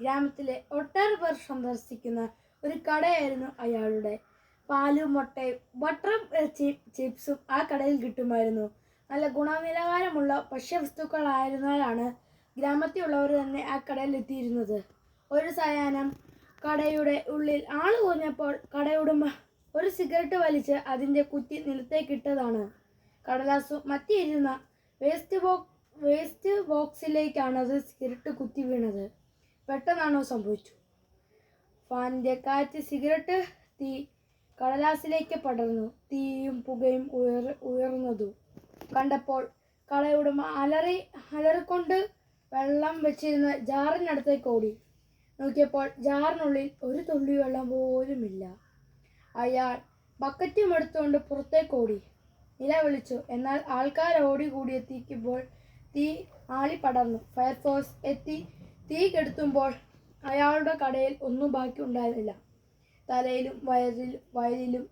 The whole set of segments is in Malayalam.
ഗ്രാമത്തിലെ ഒട്ടേറെ പേർ സന്ദർശിക്കുന്ന ഒരു കടയായിരുന്നു അയാളുടെ. പാലും മുട്ടയും ബട്ടറും ചിപ്സും ആ കടയിൽ കിട്ടുമായിരുന്നു. നല്ല ഗുണനിലവാരമുള്ള ഭക്ഷ്യവസ്തുക്കളായിരുന്നാലാണ് ഗ്രാമത്തിലുള്ളവർ തന്നെ ആ കടയിൽ എത്തിയിരുന്നത്. ഒരു സയാനം കടയുടെ ഉള്ളിൽ ആൾ കുറഞ്ഞപ്പോൾ കടയുടമ ഒരു സിഗരറ്റ് വലിച്ച് അതിന്റെ കുറ്റി നിലത്തേക്കിട്ടതാണ് കടലാസു മറ്റിയിരുന്ന വേസ്റ്റ് ബോക്സ് വേസ്റ്റ് ബോക്സിലേക്കാണ് അത് സിഗരറ്റ് കുത്തി വീണത്. പെട്ടെന്നാണോ സംഭവിച്ചു? ഫാനിന്റെ കാറ്റ് സിഗരറ്റ് തീ കടലാസിലേക്ക് പടർന്നു. തീയും പുകയും ഉയർ ഉയർന്നതു. കണ്ടപ്പോൾ കളയുടമ അലറി അലറിക്കൊണ്ട് വെള്ളം വെച്ചിരുന്ന ജാറിനടുത്തേക്ക് ഓടി. നോക്കിയപ്പോൾ ജാറിനുള്ളിൽ ഒരു തുള്ളി വെള്ളം പോലുമില്ല. അയാൾ ബക്കറ്റും എടുത്തുകൊണ്ട് പുറത്തേക്ക് ഓടി. നിലവിളിച്ചു എന്നാൽ ആൾക്കാർ ഓടി കൂടിയെത്തിക്കുമ്പോൾ തീ ആളി പടർന്നു ഫയർഫോഴ്സ് എത്തി തീ കെടുത്തുമ്പോൾ അയാളുടെ കടയിൽ ഒന്നും ബാക്കി ഉണ്ടായിരുന്നില്ല. തലയിലും വയറിലും വയലിലും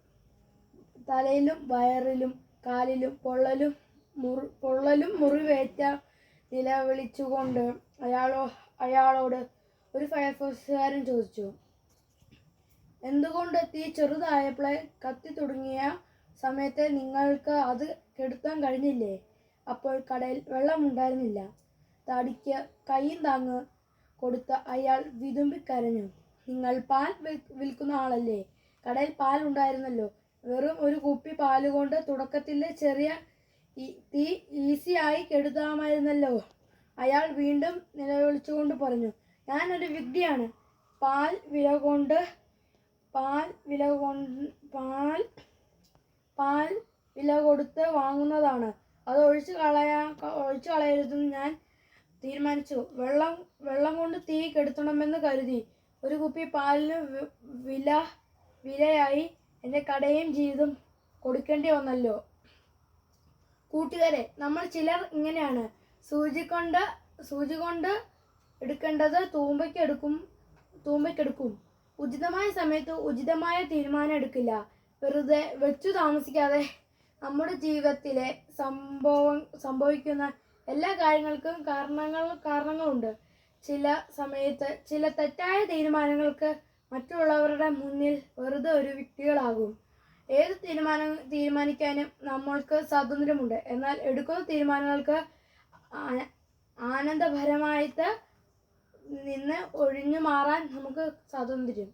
തലയിലും വയറിലും കാലിലും പൊള്ളലും മുറി പൊള്ളലും മുറിവേറ്റ നിലവിളിച്ചുകൊണ്ട് അയാളോ അയാളോട് ഒരു ഫയർഫോഴ്സുകാരൻ ചോദിച്ചു എന്തുകൊണ്ട് തീ ചെറുതായപ്പോഴേ കത്തി തുടങ്ങിയ സമയത്ത് നിങ്ങൾക്ക് അത് കെടുത്താൻ കഴിഞ്ഞില്ലേ? അപ്പോൾ കടയിൽ വെള്ളമുണ്ടായിരുന്നില്ല തടിക്ക് കൈയും താങ്ങ് കൊടുത്ത അയാൾ വിതുമ്പിക്കരഞ്ഞു. നിങ്ങൾ പാൽ വിൽ- വിൽക്കുന്ന ആളല്ലേ? കടയിൽ പാൽ ഉണ്ടായിരുന്നല്ലോ. വെറും ഒരു കുപ്പി പാൽ കൊണ്ട് തുടക്കത്തിൽ ചെറിയ തീ ഈസിയായി കെടുത്താമായിരുന്നല്ലോ. അയാൾ വീണ്ടും നിലവിളിച്ചുകൊണ്ട് പറഞ്ഞു ഞാനൊരു വിഡ്ഢിയാണ്. പാൽ വില കൊണ്ട് പാൽ വില കൊണ്ട് പാൽ പാൽ വില കൊടുത്ത് വാങ്ങുന്നതാണ്. അത് ഒഴിച്ചു കളയാ ഒഴിച്ചു കളയരുതെന്ന് ഞാൻ തീരുമാനിച്ചു. വെള്ളം വെള്ളം കൊണ്ട് തീ കെടുത്തണമെന്ന് കരുതി. ഒരു കുപ്പി പാലിന് വില വിലയായി എന്റെ കടയും ജീവിതം കൊടുക്കേണ്ടി വന്നല്ലോ. കൂട്ടുകാരെ നമ്മൾ ചിലർ ഇങ്ങനെയാണ്. സൂചി കൊണ്ട് സൂചി കൊണ്ട് എടുക്കേണ്ടത് തൂമ്പയ്ക്കെടുക്കും തൂമ്പയ്ക്കെടുക്കും. ഉചിതമായ സമയത്ത് ഉചിതമായ തീരുമാനം എടുക്കില്ല. വെറുതെ വെച്ചു താമസിക്കാതെ നമ്മുടെ ജീവിതത്തിലെ സംഭവം സംഭവിക്കുന്ന എല്ലാ കാര്യങ്ങൾക്കും കാരണങ്ങൾ കാരണങ്ങളുണ്ട്. ചില സമയത്ത് ചില തെറ്റായ തീരുമാനങ്ങൾക്ക് മറ്റുള്ളവരുടെ മുന്നിൽ വെറുതെ ഒരു വ്യക്തികളാകും. ഏത് തീരുമാനം തീരുമാനിക്കാനും നമ്മൾക്ക് സ്വാതന്ത്ര്യമുണ്ട്. എന്നാൽ എടുക്കുന്ന തീരുമാനങ്ങൾക്ക് ആനന്ദപരമായിട്ട് നിന്ന് ഒഴിഞ്ഞു മാറാൻ നമുക്ക് സ്വാതന്ത്ര്യം.